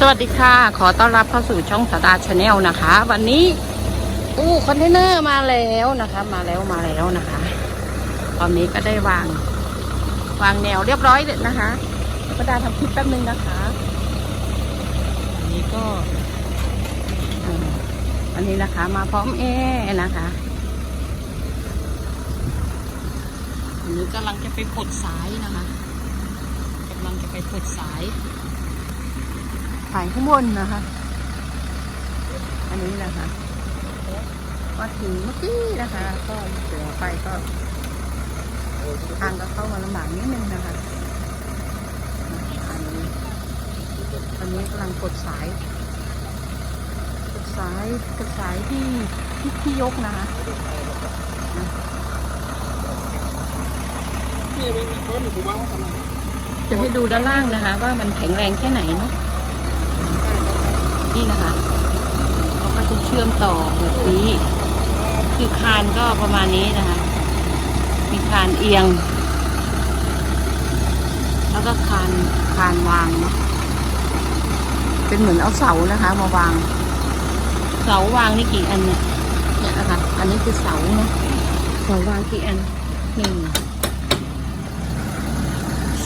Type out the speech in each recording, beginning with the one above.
สวัสดีค่ะ ขอต้อนรับเข้าสู่ช่องสตาร์ชาแนลนะคะ วันนี้ตู้คอนเทนเนอร์มาแล้วนะคะ มาแล้วมาแล้วนะคะ ตอนนี้ก็ได้วาง วางแนวเรียบร้อยเลยนะคะก็ได้ทำคลิปแป๊บนึงนะคะอันนี้ก็อันนี้นะคะ มาพร้อมแอนะคะอันนี้กำลังจะไปปลดสายนะคะกำลังจะไปปลดสาย ถ่ายข้างบนนะคะ อันนี้นะคะมาถึงเมื่อกี้นะคะ ก็เสือไปก็ทางก็เข้ามาลำบากนิดนึงนะคะอันนี้อันนี้กำลังกดสาย กดสายกดสายที่ที่ที่ยกนะคะจะให้ดูด้านล่างนะคะ ว่ามันแข็งแรงแค่ไหนเนาะ นี่นะคะเขาก็จะเชื่อมต่อแบบนี้ คือคานก็ประมาณนี้นะคะ มีคานเอียง แล้วก็คานคานวางเนาะเป็นเหมือนเอาเสานะคะมาวาง เสาวางนี่กี่อันเนี่ยเนี่ยนะคะอันนี้คือเสาเนาะเสาวางกี่อันหนึ่ง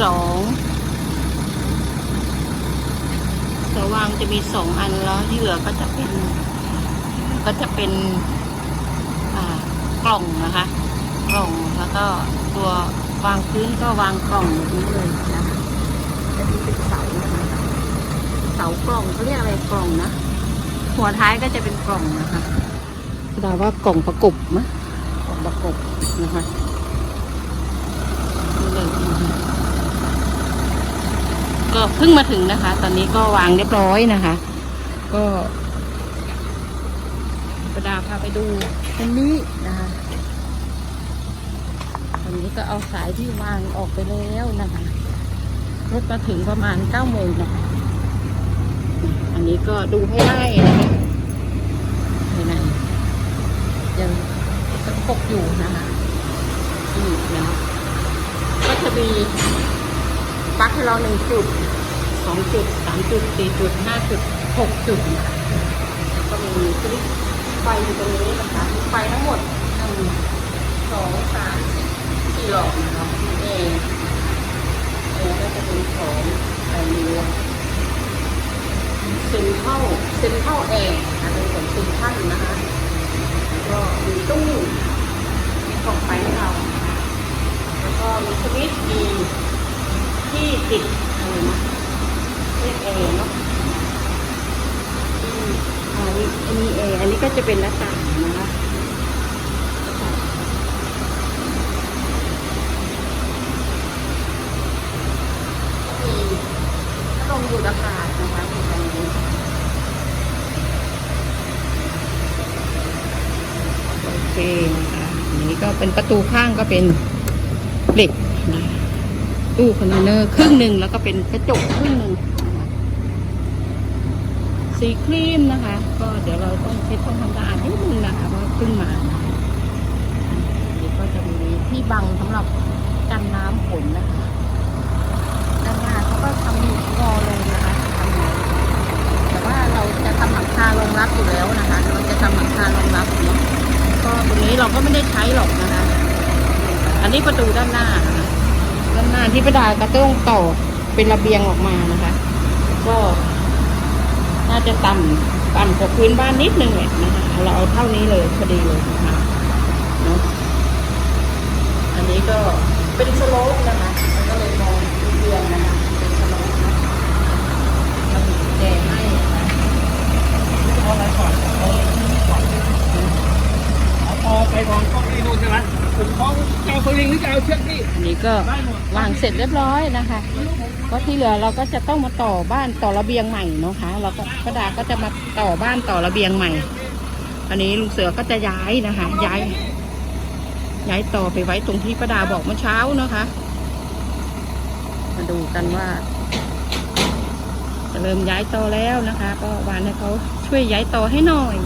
สอง เสาวางจะมีสองอันแล้วที่เหลือก็จะเป็น ก็จะเป็นกล่องนะคะ กล่องแล้วก็ตัววางพื้นก็วางกล่องแบบนี้เลยนะคะจะมีเป็นเสานะคะเสากล่องเขาเรียกอะไรกล่องนะหัวท้ายก็จะเป็นกล่องนะคะดาว่ากล่องประกบมะกล่องประกบนะคะนี่เลยนะคะ ก็เพิ่งมาถึงนะคะ ตอนนี้ก็วางเรียบร้อยนะคะ ก็ประดาพาไปดูตรงนี้นะคะตอนนี้ก็เอาสายที่วางออกไปแล้วนะคะรถมาถึงประมาณเก้าโมงนะคะอันนี้ก็ดูให้ได้นะคะนี่นยังตกอยู่นะคะนี่นะก็จะมีปลั๊กให้เราหนึ่งจุด สองจุดสามจุดสี่จุดห้าจุดหกจุดนะคะแล้วก็มีสวิตไฟอยู่ตรงนี้นะคะไฟทั้งหมดหนึ่งสองสามสี่หลอดนะคะเอเอก็จะเป็นของไอเนียเซ็นเข้าเซ็นเข้าแอร์นะคะเป็นของซินท่านนะคะก็มีตู้มีกล่องไฟให้เราแล้วก็มีสวิตช์มีที่ติด รียกแอร์เนาะอันนี้อันนี้แอร์อันนี้ก็จะเป็นหน้าต่างนะคะมีพัดลมดูดอากาศนะคะมีอันนี้โอเคนะคะอันนี้ก็เป็นประตูข้างก็เป็นเหล็กนะตู้คอนเทนเนอร์ครึ่งหนึ่งแล้วก็เป็นกระจกครึ่งหนึ่ง สีครีมนะคะ ก็เดี๋ยวเราต้องเช็ดต้องทำสะอาดนิดนึงนะคะเพราะว่าเพิ่งมาเดี๋ยวก็จะมีที่บังสำหรับกันน้ำฝนนะคะด้านหน้าเขาก็ทำอยู่รอเลยนะคะทำแต่ว่าเราจะทำหลังคารองรับอยู่แล้วนะคะ เราจะทำหลังคารองรับเนาะก็ตรงนี้เราก็ไม่ได้ใช้หรอกนะคะ อันนี้ประตูด้านหน้านะคะด้านหน้าที่ประดาก็ต้องต่อเป็นระเบียงออกมานะคะ ก็ น่าจะต่ำต่ำกว่าพื้นบ้านนิดนึงแหละนะคะเราเอาเท่านี้เลยพอดีเลยนะคะเนาะอันนี้ก็เป็นสโลปนะคะมันก็เลยมองเรียงนะคะเป็นสโลปนะคะแล้วมีกุญแจให้นะคะเอาไรก่อนเอาไรก่อนพอไปมองกล้องนี่นู่นใช่ไหม ผมคล้องจะเอาสลิงหรือจะเอาเชือกนี่อันนี้ก็ได้หมดวางเสร็จเรียบร้อยนะคะ ก็ที่เหลือเราก็จะต้องมาต่อบ้านต่อระเบียงใหม่เนาะคะเราก็ป้าดาก็จะมาต่อบ้านต่อระเบียงใหม่ อันนี้ลุงเสือก็จะย้ายนะคะ ย้าย ย้ายต่อไปไว้ตรงที่ป้าดาบอกเมื่อเช้านะคะ มาดูกันว่า จะเริ่มย้ายต่อแล้วนะคะ ก็วานให้เขาช่วยย้ายต่อให้หน่อย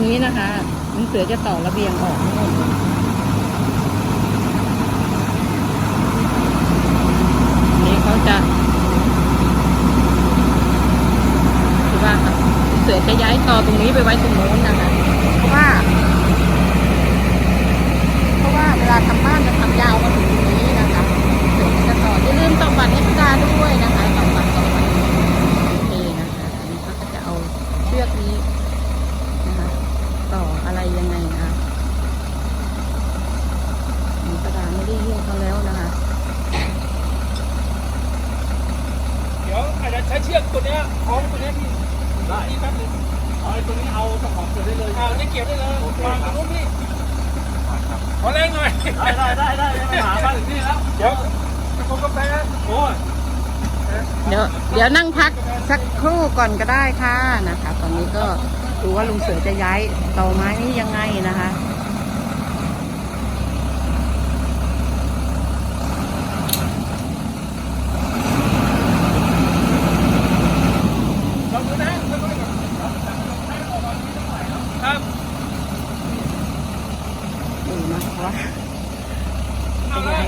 งนี้นะคะลุงเสือจะต่อระเบียงออกทั้งหมดเลยอันนี้เขาจะคือว่าเสือจะย้ายต่อตรงนี้ไปไว้ตรงโน้นนะคะเพราะว่า เพราะว่าเวลาทำบ้านจะทำยาวมาถึงตรงนี้นะคะเสือจะต่ออย่าลืมต่อบัตรให้พิการด้วยนะคะต่อบัตรต่อบัตรโอเคนะคะอันนี้เขาก็จะเอาเชือกนี้นะคะ ต่ออะไร ยังไงนะคะมีกระดาษไม่ได้ยื่นเขาแล้วนะคะ เดี๋ยวอาจจะใช้เชือกตัวเนี้ยคล้องตัวเนี้ยพี่ได้นี่แป๊บนึงเอาไอ้ตัวนี้เอาตะขอบเกี่ยวได้เลยเอานี่เกี่ยวได้เลยวางตรงนู้นพี่ขอแรงหน่อย ได้ได้ได้ได้ไม่หามาถึงนี่แล้ว เดี๋ยวจะคงกาแฟโอ้ยเดี๋ยวเดี๋ยวนั่งพักสักครู่ก่อนก็ได้ค่ะนะคะ ตอนนี้ก็ ดูว่าลุงเสือจะย้ายต่อไม้นี้ยังไงนะคะ ลองดูนะค่อยๆก่อนครับ ดูนะคะว่า เอาเลย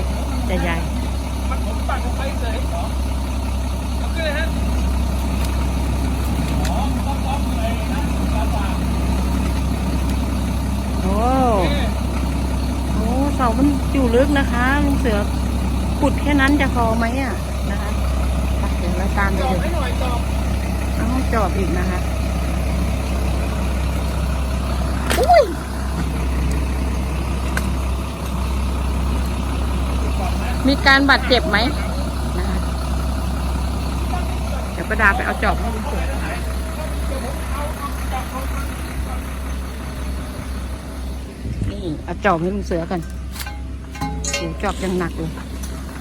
จะย้าย มันผมปักลงไปเลยเหรอเอาขึ้นเลยฮะอ๋อต้องต้องเลยนะปลาปาก โอ้ นี่ โอ้เสามันอยู่ลึกนะคะลุงเสือขุดแค่ นั้นจะพอไหมอะนะคะเดี๋ยวเราตามไปจอบดูให้หน่อยจอบเอาจอบอีกนะคะอุ้ยมีการบาดเจ็บไหมนะคะเดี๋ยวประดาไปเอาจอบให้ลุงเสือนี่เอาจอบให้ลุงเสือกันโอ้จอบยังหนักเลย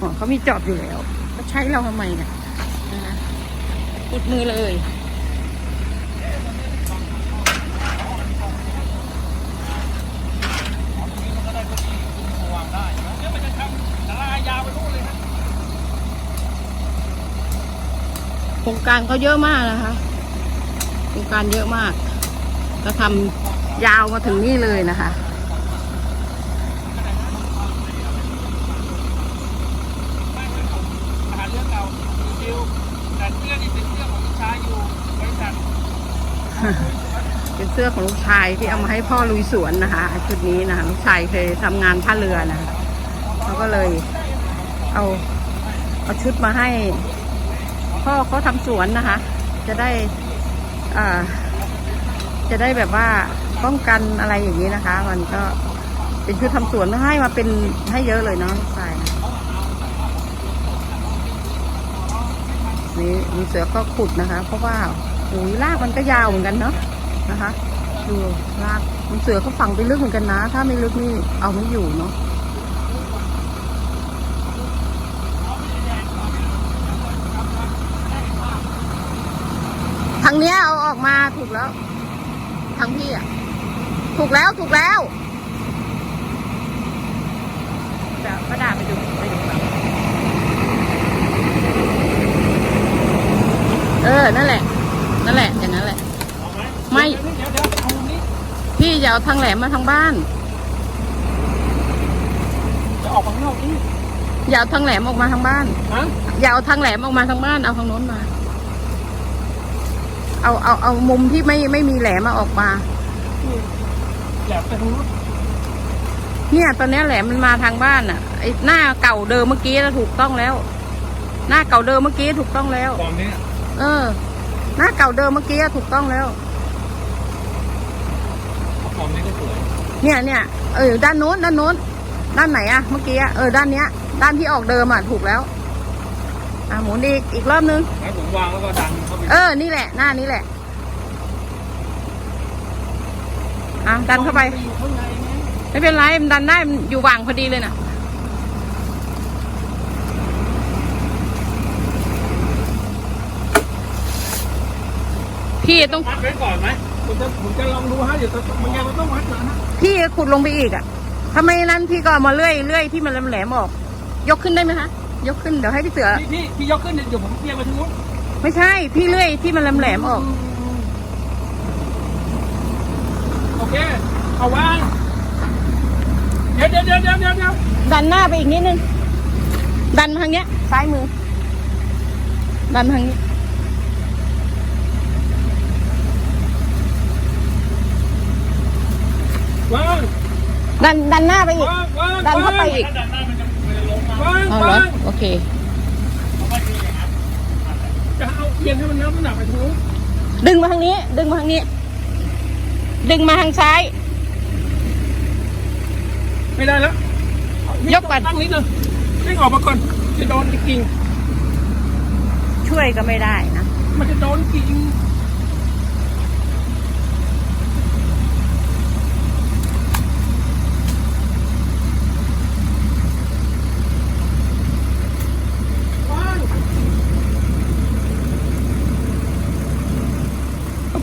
อ๋อเขามีจอบอยู่แล้วก็ใช้เราทำไมเนี่ยนะคะปุดมือเลยวางได้เดี๋ยวมันจะทำลายาวไปนู่นเลยนะโครงการเขาเยอะมากนะคะโครงการเยอะมากก็ทำยาวมาถึงนี่เลยนะคะ อาหารเรื่องเก่าคิวแต่เสื้อนี่เป็นเสื้อของลูกชายอยู่บริษัท เป็นเสื้อของลูกชายที่เอามาให้พ่อลุยสวนนะคะชุดนี้นะคะลูกชายเคยทำงานท่าเรือนะเขาก็เลยเอาเอาชุดมาให้ พ่อเขาทำสวนนะคะ จะได้อ่าจะได้แบบว่าป้องกันอะไรอย่างนี้นะคะ มันก็เป็นชุดทำสวนมาให้มาเป็นให้เยอะเลยเนาะลูกชายนะนี่มีเสือก็ขุดนะคะ เพราะว่า โอ้ยรากมันก็ยาวเหมือนกันเนาะนะคะดูรากมีเสือก็ฝังไปลึกเหมือนกันนะ ถ้าไม่ลึกนี่เอาไม่อยู่เนาะทางเนี้ยเอาออกมาถูกแล้วทางพี่อะ ถูกแล้วถูกแล้วเดี๋ยวป้าดาไปดูไปดูก่อนเออ นั่นแหละ นั่นแหละอย่างนั้นแหละเอาไหมไม่เดี๋ยวเดี๋ยวเอานี้พี่อย่าเอาทางแหลมมาทางบ้าน จะออกข้างนอกนี่อย่าเอาทางแหลมออกมาทางบ้านฮะอย่าเอาทางแหลมออกมาทางบ้าน เอาทางโน้นมา เอาเอาเอามุมที่ไม่ไม่มีแหลมมาออกมาอยากไปทางนู้นเนี่ย ตอนเนี้ยแหลมมันมาทางบ้านอะไอ้หน้าเก่าเดิมเมื่อกี้ถูกต้องแล้ว หน้าเก่าเดิมเมื่อกี้ถูกต้องแล้วตอนนี้เออ หน้าเก่าเดิมเมื่อกี้ถูกต้องแล้วตอนนี้ก็สวยเนี่ยเนี่ยเออด้านโน้นด้านโน้น ด้านไหนอะเมื่อกี้อะเออด้านเนี้ย ด้านที่ออกเดิมอะถูกแล้ว อะหมุนอีกอีกรอบนึง ให้ผมวางแล้วก็ดันเข้าไปเออ นี่แหละ หน้านี้แหละ อะดันเข้าไปอยู่ข้างในไงไม่เป็นไรมันดันได้มันอยู่วางพอดีเลยน่ะ พี่ต้องวัดไว้ก่อนไหมผมจะผมจะลองดูฮะเดี๋ยวมันยังมันต้องวัดก่อนนะพี่ขุดลงไปอีกอะทำไมนั้นพี่ก็เอามาเลื่อยเลื่อยที่มันแหลมๆออก ยกขึ้นได้ไหมคะ ยกขึ้นเดี๋ยวให้พี่เสือ พี่พี่พี่ยกขึ้นเดี๋ยวผมเอียงไปทางนู้นไม่ใช่ พี่เลื่อยที่มันแหลมๆออก โอเคเคเอาวางเดี๋ยวเดี๋ยวเดี๋ยวเดี๋ยวเดี๋ยวเดี๋ยวดันหน้าไปอีกนิดนึง ดันมาทางเนี้ย ซ้ายมือ ดันมาทางนี้ วางดันดันหน้าไปอีก วางวางดันเข้าไปอีกดันหน้ามันจะมันจะลงมา วางเอาเหรอวางโอเคจะเอาเอียงให้มันน้ำมันหนักไปทางนู้นดึงมาทางนี้ ดึงมาทางนี้ ดึงมาทางซ้าย ไม่ได้แล้วยกก่อน ตั้งนิดนึงให้ออกมาก่อนจะโดนกิ่งช่วยก็ไม่ได้นะ มันจะโดนกิ่ง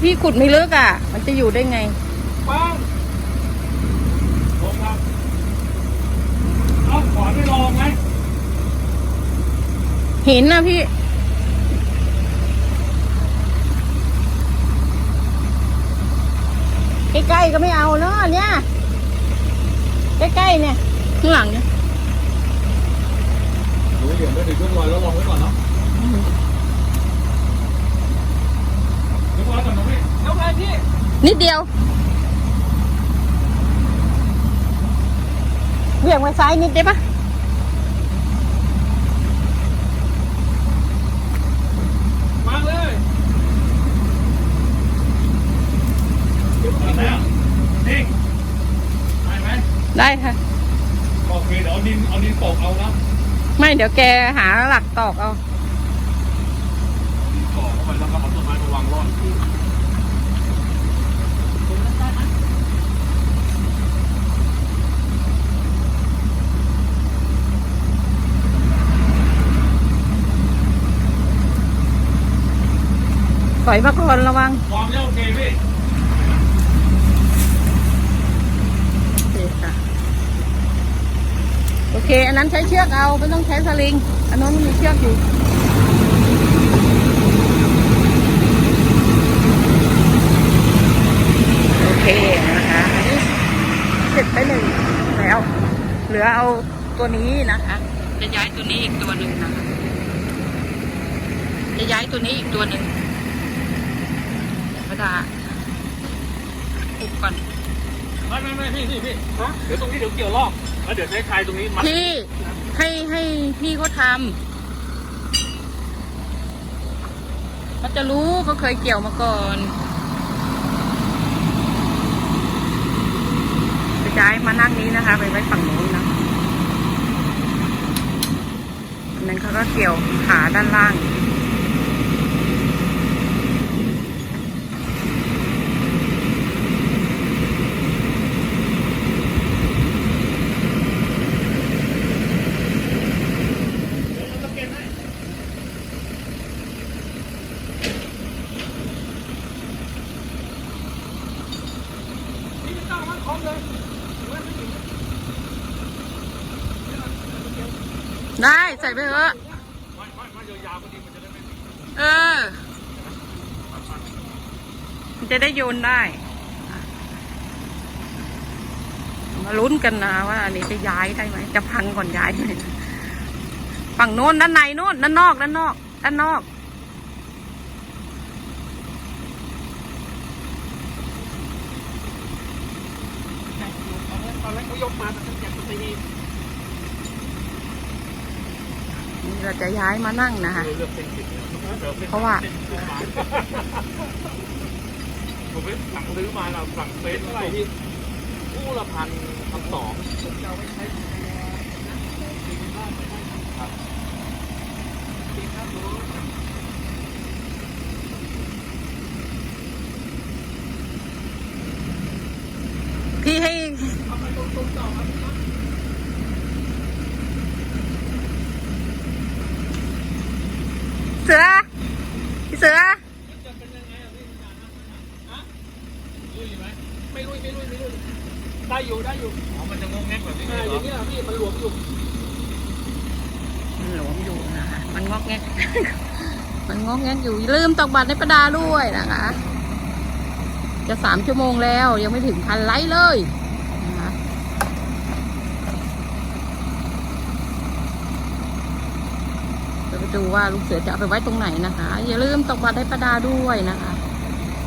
พี่ขุดไม่ลึกอะ มันจะอยู่ได้ไงวางลงครับเอาขวาไม่ลองไหมหินนะพี่ใกล้ๆก็ไม่เอาเนาะเนี่ยใกล้ๆเนี่ยข้างหลังเนี่ยดูเหลี่ยมไปถึงเครื่องลอยแล้วลองไว้ก่อนเนาะ เดี๋ยววางก่อนนะพี่ยกเลยพี่ นิดเดียวเบี่ยงไปซ้ายนิดได้ปะวางเลยเอาแล้วนิ่งได้ไหมได้ค่ะโอเคเดี๋ยวเอาดินเอาดินตกเอานะ ไม่เดี๋ยวแกหาหลักตอกเอา ดินตกเข้าไปแล้วก็เอาต้นไม้มาวางรอด ถ อยมาก่อนระวังวางแล้วโอเคพี่โอเคค่ะโอเค อันนั้นใช้เชือกเอาไม่ต้องใช้สลิง อันนั้นมีเชือกอยู่โอเคนะคะอันนี้เสร็จไปหนึ่งแล้ว เหลือเอาตัวนี้นะคะจะย้ายตัวนี้อีกตัวหนึ่งนะคะจะย้ายตัวนี้อีกตัวหนึ่ง พระดาอุบก่อน ไม่ไม่ไม่พี่พี่พี่เดี๋ยวตรงนี้เดี๋ยวเกี่ยวรอบแล้วเดี๋ยวใช้คายตรงนี้มัดพี่ให้ให้พี่เขาทำเขาจะรู้เขาเคยเกี่ยวมาก่อนจะย้ายมานั่งนี้นะคะ ไปไว้ฝั่งนู้นนะอันนั้นเขาก็เกี่ยวขาด้านล่าง นี่จะตั้งมันพร้อมเลย ได้ ใส่ไปเถอะเออ มันจะได้โยนได้ มาลุ้นกันนะว่าอันนี้จะย้ายได้ไหม จะพังก่อนย้ายไหมฝั่งโน้นด้านในโน้นด้านนอกด้านนอกด้านนอกตอนแรกเขายกมาแต่ฉันอยากจะตีนี่ เราจะย้ายมานั่งนะคะเพราะว่าผมไปสั่งซื้อมาเราสั่งเฟซเท่าไหร่พี่คู่ละพันพันสองเราไม่ใช้ครับตีข้าวรู้ พี่ให้ เอาไปตรงๆต่อครับ เสือ พี่เสือ จะเป็นยังไงอะพี่อาจารย์นะฮะลุยไหมไม่ลุยไม่ลุยไม่ลุยได้อยู่ได้อยู่ อ๋อมันจะงงแงกแบบนี้ อ่า เห อ รอย่าง เงี้ยพี่มันหลวมอยู่ มันหลวมอยู่นะคะ มันงอกแงก มันงอกแงกอยู่อย่าลืมตอกบัตรในประดาด้วยนะคะ จะสามชั่วโมงแล้วยังไม่ถึงพันไลค์เลยนะคะเดี๋ยวไปดูว่าลูกเสือจะเอาไปไว้ตรงไหนนะคะ อย่าลืมตกบัตรให้ประดาด้วยนะคะโ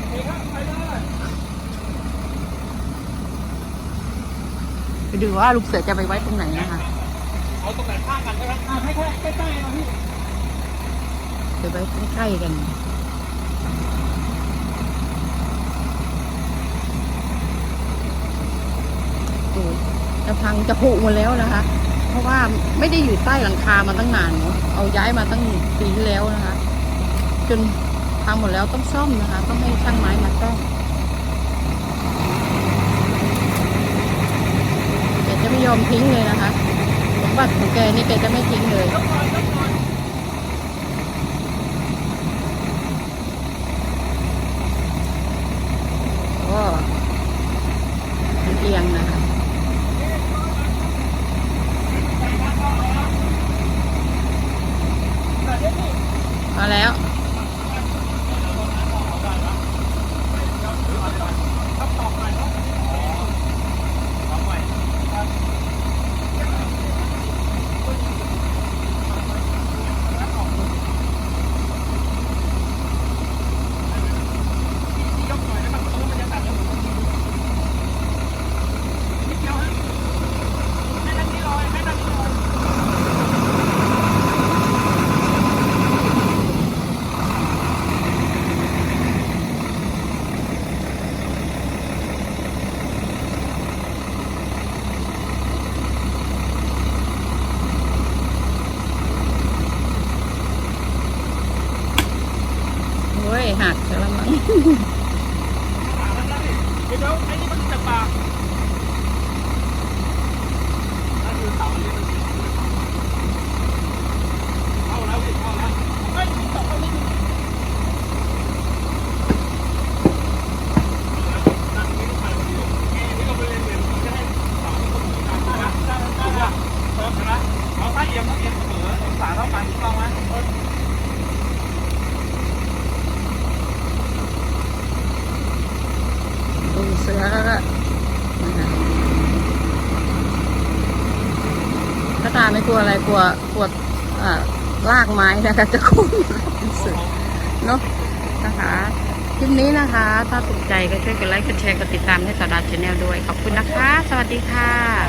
อเคครับไปเลยไปดูว่าลูกเสือจะไปไว้ตรงไหนนะคะเอาตรงไหนข้างกันใช่ไหมอ่าให้แค่ใกล้ๆนะพี่ ไปไว้ใกล้ๆกันดูจะพังจะผุหมดแล้วนะคะ เพราะว่าไม่ได้อยู่ใต้หลังคามาตั้งนานเนาะเอาย้ายมาตั้งปีที่แล้วนะคะ จนพังหมดแล้วต้องซ่อมนะคะ ต้องให้ช่างไม้มาซ่อมแกจะไม่ยอมทิ้งเลยนะคะสมบัติของแกนี่แกจะไม่ทิ้งเลย ยกก่อนยกก่อน ก็เรียงนะคะ แต่เดี๋ยวพี่ มาแล้ว ครับตอกใหม่เนาะตอกใหม่ครับยกหน่อยนะครับเพราะว่ามันจะตัดแล้วนิดเดียวฮะให้นั่นนี่ลอยให้นั่นนี่ลอย โอ้ยหักแล้วมั้ง เดี๋ยวไอ้นี่มันจะปากนั่นคือเสาเนี่ยมันเข้าแล้วพี่เข้าแล้วเฮ้ยตกไปนิดนึงนั่นนี่ลูกไปพอดีนี่นี่ก็ไปเรียนเรียนจะให้เสาที่เขามีการได้ได้ได้ได้เติมนะเอาถ้าเอียงถ้าเอียงเสมอองศาเท่ากันถูกต้องไหม ดูเสือแล้วก็นะคะถ้าตาไม่ก ลัวอะไรกลัวกลัวอ่าลากไม้นะคะจะคุ้มสุดเนาะนะคะคลิปนี้นะคะ ถ้าถูกใจก็ช่วยกดไลค์กดแชร์กดติดตามให้สาดาชแนลด้วย ขอบคุณนะคะ สวัสดีค่ะ